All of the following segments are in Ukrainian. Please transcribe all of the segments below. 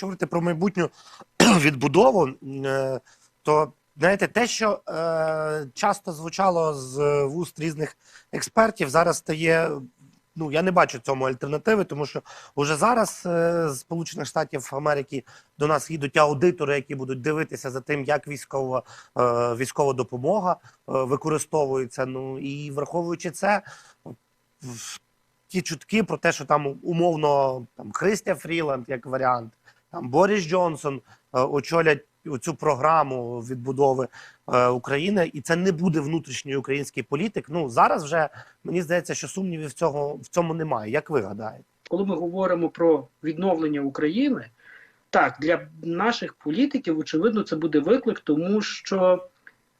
якщо говорити про майбутню відбудову, е, то знаєте, те, що е, часто звучало з вуст різних експертів, зараз стає. Ну, я не бачу цьому альтернативи, тому що вже зараз е, з Сполучених Штатів Америки до нас їдуть аудитори, які будуть дивитися за тим, як військова військова допомога використовується. Ну і враховуючи це, ті чутки про те, що там умовно там Христя Фріланд як варіант, там Борис Джонсон е, очолять цю програму відбудови е, України, і це не буде внутрішній український політик. Ну зараз вже мені здається, що сумнівів цього в цьому немає. Як ви гадаєте? коли ми говоримо про відновлення України, так для наших політиків, очевидно, це буде виклик, тому що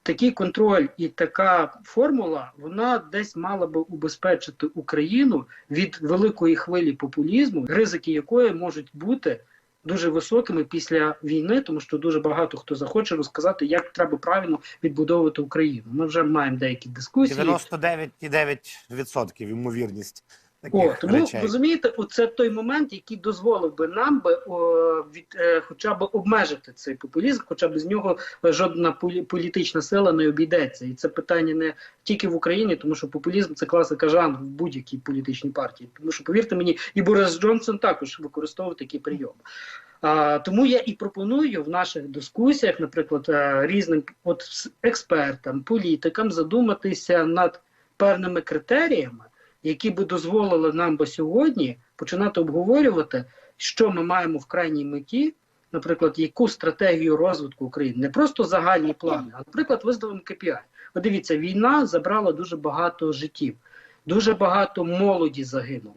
такий контроль і така формула вона десь мала би убезпечити Україну від великої хвилі популізму, ризики якої можуть бути. Дуже високими після війни, тому що дуже багато хто захоче розказати, як треба правильно відбудовувати Україну. Ми вже маємо деякі дискусії. 99,9% ймовірність таких О, тому речей. розумієте, оце той момент, який дозволив би нам би о, від е, хоча б обмежити цей популізм, хоча б з нього жодна полі- політична сила не обійдеться. І це питання не тільки в Україні, тому що популізм це класика жанру в будь-якій політичній партії. Тому що повірте мені, і Борис Джонсон також використовував такі прийоми. А, тому я і пропоную в наших дискусіях, наприклад, е, різним от експертам, політикам задуматися над певними критеріями, які би дозволили нам би сьогодні починати обговорювати, що ми маємо в крайній меті, наприклад, яку стратегію розвитку України, не просто загальні плани, а наприклад, виставимо KPI. От дивіться, війна забрала дуже багато життів, дуже багато молоді загинуло.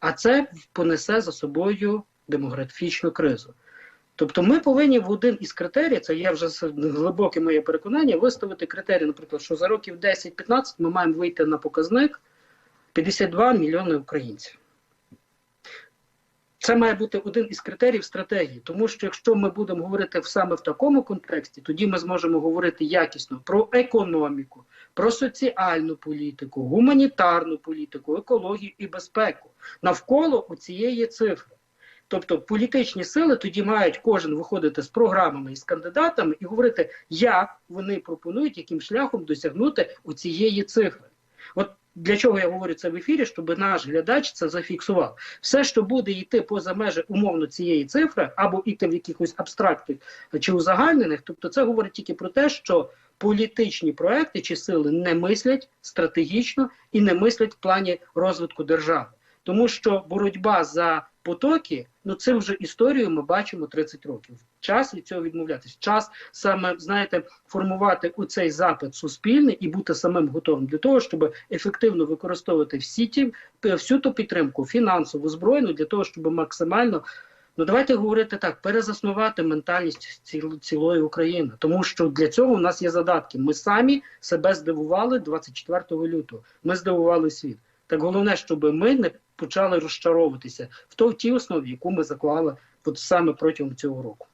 А це понесе за собою демографічну кризу. Тобто ми повинні в один із критерій, це є вже глибоке моє переконання, виставити критерій, наприклад, що за років 10-15 ми маємо вийти на показник 52 мільйони українців. Це має бути один із критеріїв стратегії, тому що якщо ми будемо говорити саме в такому контексті, тоді ми зможемо говорити якісно про економіку, про соціальну політику, гуманітарну політику, екологію і безпеку навколо цієї цифри. Тобто політичні сили тоді мають кожен виходити з програмами і з кандидатами і говорити, як вони пропонують, яким шляхом досягнути цієї цифри. От для чого я говорю це в ефірі, щоб наш глядач це зафіксував. Все, що буде йти поза межі умовно цієї цифри, або йти в якихось абстрактних чи узагальнених, тобто це говорить тільки про те, що політичні проекти чи сили не мислять стратегічно і не мислять в плані розвитку держави. Тому що боротьба за потоки, ну це вже історію ми бачимо 30 років. Час від цього відмовлятися. Час саме знаєте формувати у цей запит суспільний і бути самим готовим для того, щоб ефективно використовувати всі ті всю ту підтримку, фінансову збройну для того, щоб максимально. Ну, давайте говорити так: перезаснувати ментальність ціл, цілої України, тому що для цього в нас є задатки. Ми самі себе здивували 24 лютого. Ми здивували світ. Так головне, щоб ми не почали розчаровуватися в то в тій основі, яку ми заклали от саме протягом цього року.